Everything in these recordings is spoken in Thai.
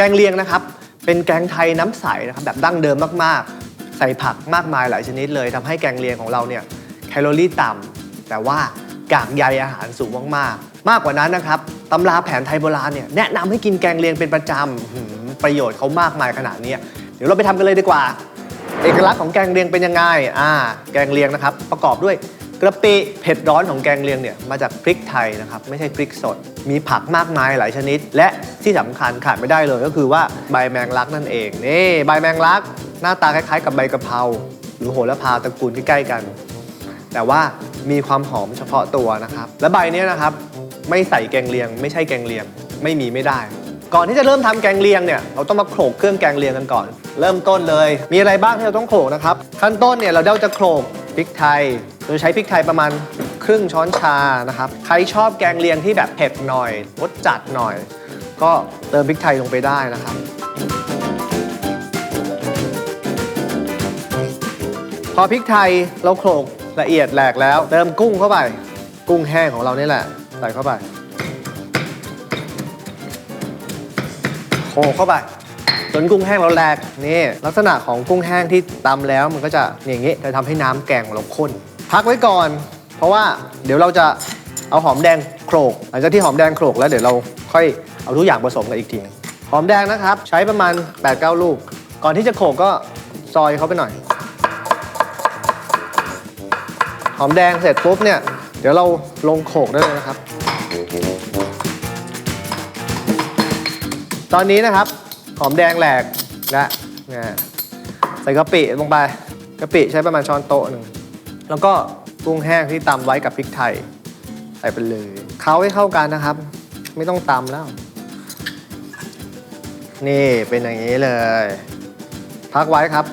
กงเลียงนะครับ เป็นแกงไทยน้ำใสนะครับแบบดั้งเดิมมากๆ ใส่ผักมากมายหลายชนิดเลยทำให้แกงเลียงของเราเนี่ยแคลอรี่ต่ำแต่ว่ากากใยอาหารสูงมากๆ มากกว่านั้นนะครับตำราแผนไทยโบราณเนี่ยแนะนำให้กินแกงเลียงเป็นประจำหืมประโยชน์เขามากมายขนาดเนี้ยเดี๋ยวเราไปทำกันเลยดีกว่า เอกลักษณ์ของแกงเลียงเป็นยังไงอ่าแกงเลียงนะครับ ประกอบด้วย กระปิเผ็ดร้อนของแกงเลียงเนี่ยมาจากพริกไทยนะครับไม่ใช่พริกสด มีผักมากมายหลายชนิด และที่สำคัญขาดไม่ได้เลยก็คือว่าใบแมงลักนั่นเองนี่ใบแมงลัก หน้าตาคล้ายๆ กับใบกะเพราหรือโหระพาตระกูลที่ใกล้กัน แต่ว่ามีความหอมเฉพาะตัวนะครับ และใบนี้นะครับ ไม่ใส่แกงเลียง ไม่ใช่แกงเลียง ไม่มีไม่ได้ ก่อนที่จะเริ่มทำแกงเลียงเนี่ยเราต้องมาโขลกเครื่องแกงเลียงกันก่อน เริ่มต้นเลย มีอะไรบ้างที่เราต้องโขลกนะครับขั้นต้นเนี่ยเราจะโขลกพริกไทย โดยใช้พริกไทยประมาณครึ่งช้อนชานะครับ ใครชอบแกงเลียงที่แบบเผ็ดหน่อยรสจัดหน่อย ก็เติมพริกไทยลงไปได้นะครับ พอพริกไทยเราโขลกละเอียดแหลกแล้ว เติมกุ้งเข้าไป กุ้งแห้งของเรานี่แหละใส่เข้าไปโขลกเข้าไปจนกุ้งแห้งเราแหลกนี่ลักษณะของกุ้งแห้งที่ตำแล้วมันก็จะอย่างนี้จะทำให้น้ำแกงของเราข้น พักไว้ก่อน เพราะว่าเดี๋ยวเราจะเอาหอมแดงโขลกหลังจากที่หอมแดงโขลกแล้วเดี๋ยวเราค่อยเอาทุกอย่างผสมกันอีกทีหอมแดงนะครับ ใช้ประมาณ 8-9 ลูก ก่อนที่จะโขลกก็ซอยเขาไปหน่อย หอมแดงเสร็จปุ๊บเนี่ย เดี๋ยวเราลงโขลกได้เลยนะครับ ตอนนี้นะครับ หอมแดงแหลกและเนี่ยใส่กะปิลงไปกะปิใช้ประมาณช้อนโต๊ะหนึ่ง แล้วก็กุ้งแห้งที่ตำไว้กับพริกไทย ใส่ไปเลยเคล้าให้เข้ากันนะครับ ไม่ต้องตำแล้ว นี่เป็นอย่างนี้เลย พักไว้ครับ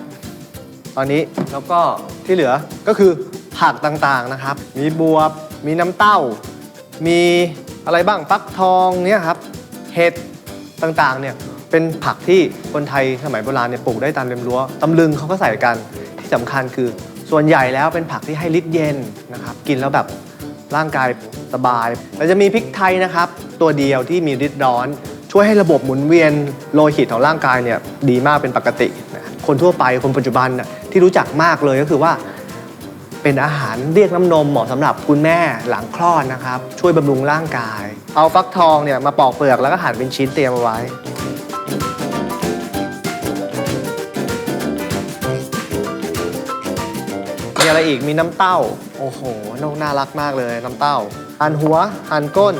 ตอนนี้แล้วก็ที่เหลือก็คือผักต่างๆนะครับ มีบวบ มีน้ำเต้า มีอะไรบ้างฟักทองเนี่ยครับ เห็ดต่างๆเนี่ยเป็นผักที่คนไทยสมัยโบราณเนี่ยปลูกได้ตามริมรั้วตำลึงเขาก็ใส่กันที่สำคัญคือ ส่วนใหญ่แล้วเป็นผักที่ให้ฤทธิ์เย็นนะครับ กินแล้วแบบร่างกายสบายแต่จะมีพริกไทยนะครับ ตัวเดียวที่มีฤทธิ์ร้อน ช่วยให้ระบบหมุนเวียนโลหิตของร่างกายเนี่ยดีมากเป็นปกตินะคนทั่วไปคนปัจจุบันที่รู้จักมากเลยก็คือว่าเป็นอาหารเรียกน้ำนมเหมาะสำหรับคุณแม่หลังคลอดนะครับ ช่วยบำรุงร่างกาย เอาฟักทองเนี่ยมาปอกเปลือกแล้วก็หั่นเป็นชิ้นเตรียมเอาไว้ อะไรอีกมีน้ำเต้า โอ้โหน้องน่ารักมากเลยน้ำเต้าหั่นหัวหั่นก้น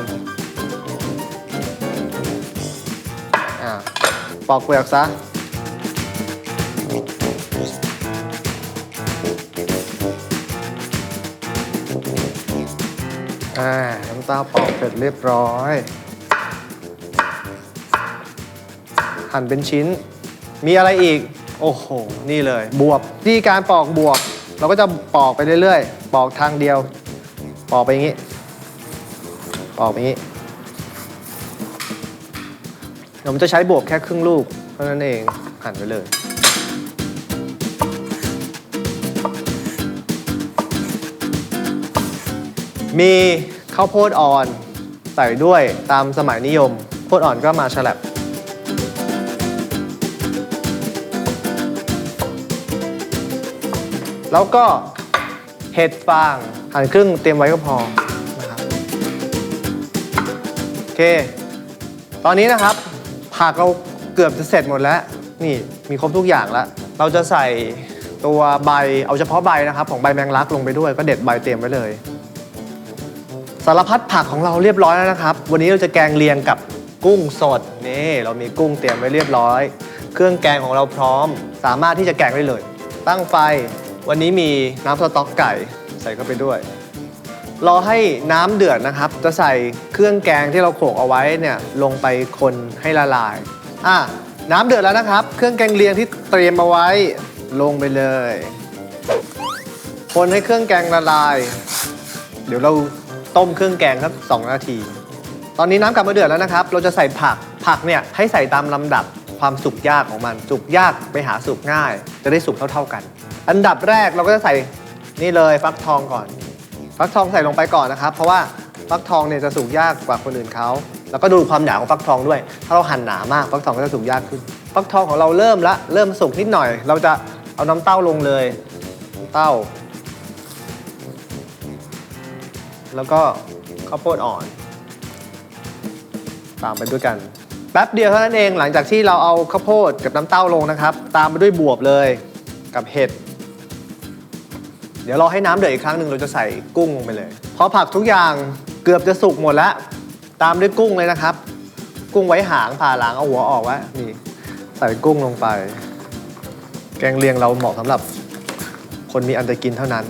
อ่าปอกเปลือกซะอ่าน้ำเต้าปอกเสร็จเรียบร้อย หั่นเป็นชิ้น มีอะไรอีก โอ้โห นี่เลย บวบที่การปอกบวบ เราก็จะปอกไปเรื่อยๆ ปอกทางเดียว ปอกไปอย่างนี้ ปอกไปอย่างนี้ผมจะใช้บวบแค่ครึ่งลูกเท่านั้นเองหั่นไปเลยมีข้าวโพดอ่อนใส่ด้วยตามสมัยนิยม โพดอ่อนก็มาฉลับ แล้วก็เห็ดฟางหั่นครึ่งเตรียมไว้ก็พอนะครับโอเค ตอนนี้นะครับ ผักเราเกือบจะเสร็จหมดแล้ว นี่มีครบทุกอย่างแล้ว เราจะใส่ตัวใบเอาเฉพาะใบนะครับ ของใบแมงลักลงไปด้วยก็เด็ดใบเตรียมไว้เลยสารพัดผักของเราเรียบร้อยแล้วนะครับ วันนี้เราจะแกงเลียงกับกุ้งสดนี่เรามีกุ้งเตรียมไว้เรียบร้อย เครื่องแกงของเราพร้อม สามารถที่จะแกงได้เลย ตั้งไฟ วันนี้มีน้ำสต๊อกไก่ใส่เข้าไปด้วย รอให้น้ำเดือดนะครับ จะใส่เครื่องแกงที่เราโขลกเอาไว้เนี่ยลงไปคนให้ละลาย อะน้ำเดือดแล้วนะครับ เครื่องแกงเลียงที่เตรียมเอาไว้ลงไปเลย คนให้เครื่องแกงละลาย เดี๋ยวเราต้มเครื่องแกงสักสองนาที ตอนนี้น้ำกลับมาเดือดแล้วนะครับ เราจะใส่ผัก ผักเนี่ยให้ใส่ตามลำดับความสุกยากของมัน สุกยากไปหาสุกง่าย จะได้สุกเท่าๆกัน อันดับแรกเราก็จะใส่นี่เลยฟักทองก่อน ฟักทองใส่ลงไปก่อนนะครับ เพราะว่าฟักทองเนี่ยจะสุกยากกว่าคนอื่นเขาแล้วก็ดูความหนาของฟักทองด้วย ถ้าเราหั่นหนามากฟักทองก็จะสุกยากขึ้น ฟักทองของเราเริ่มละเริ่มสุกนิดหน่อย เราจะเอาน้ำเต้าลงเลยน้ำเต้า แล้วก็ข้าวโพดอ่อนตามไปด้วยกันแป๊บเดียวเท่านั้นเองหลังจากที่เราเอาข้าวโพดกับน้ำเต้าลงนะครับ ตามไปด้วยบวบเลยกับเห็ด ดี๋ยวรอให้น้ำเดือดอีกครั้งหนึ่งเราจะใส่กุ้งลงไปเลยพอผักทุกอย่างเกือบจะสุกหมดแล้ว ตามด้วยกุ้งเลยนะครับ กุ้งไว้หางผ่าหลังเอาหัวออกไว้นี่ใส่กุ้งลงไป แกงเลียงเราเหมาะสำหรับ คนมีอันจะกินเท่านั้น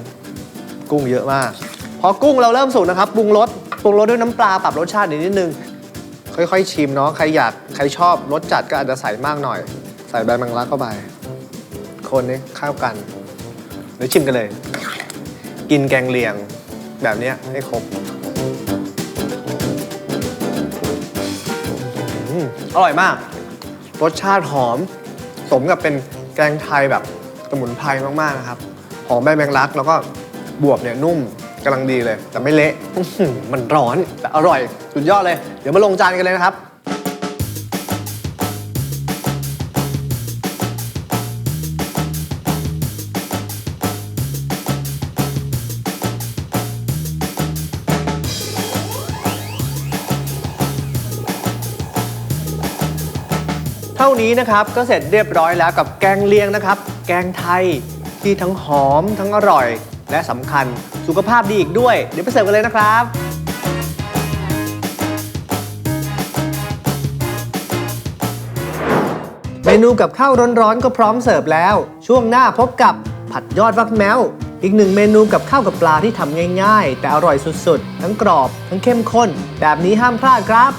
กุ้งเยอะมาก พอกุ้งเราเริ่มสุกนะครับปรุงรสปรุงรสด้วยน้ำปลาปรับรสชาติอีนิดนึงค่อยๆ ชิมเนาะใครอยากใครชอบรสจัดก็อาจจะใส่มากหน่อย ใส่ใบแมงลักเข้าไป คนนี้เข้ากันเดี๋ยวชิมกันเลย กินแกงเลียงแบบเนี้ยให้ครบอืมอร่อยมาก รสชาติหอม สมกับเป็นแกงไทยแบบสมุนไพรมากๆนะครับ หอมใบแมงลัก แล้วก็บวบเนี่ยนุ่มกำลังดีเลย แต่ไม่เละอื้อหือมันร้อนแต่อร่อย สุดยอดเลย เดี๋ยวมาลงจานกันเลยนะครับานี้นะครับก็เสร็จเรียบร้อยแล้วกับแกงเลียงนะครับ แกงไทยที่ทั้งหอมทั้งอร่อย และสำคัญสุขภาพดีอีกด้วย เดี๋ยวไปเสิร์ฟกันเลยนะครับเมนูกับข้าวร้อนๆก็พร้อมเสิร์ฟแล้ว ช่วงหน้าพบกับผัดยอดฟักแมวอีกหนึ่งเมนูกับข้าวกับปลาที่ทำง่ายๆ แต่อร่อยสุดๆ ทั้งกรอบ ทั้งเข้มข้น แบบนี้ห้ามพลาดครับ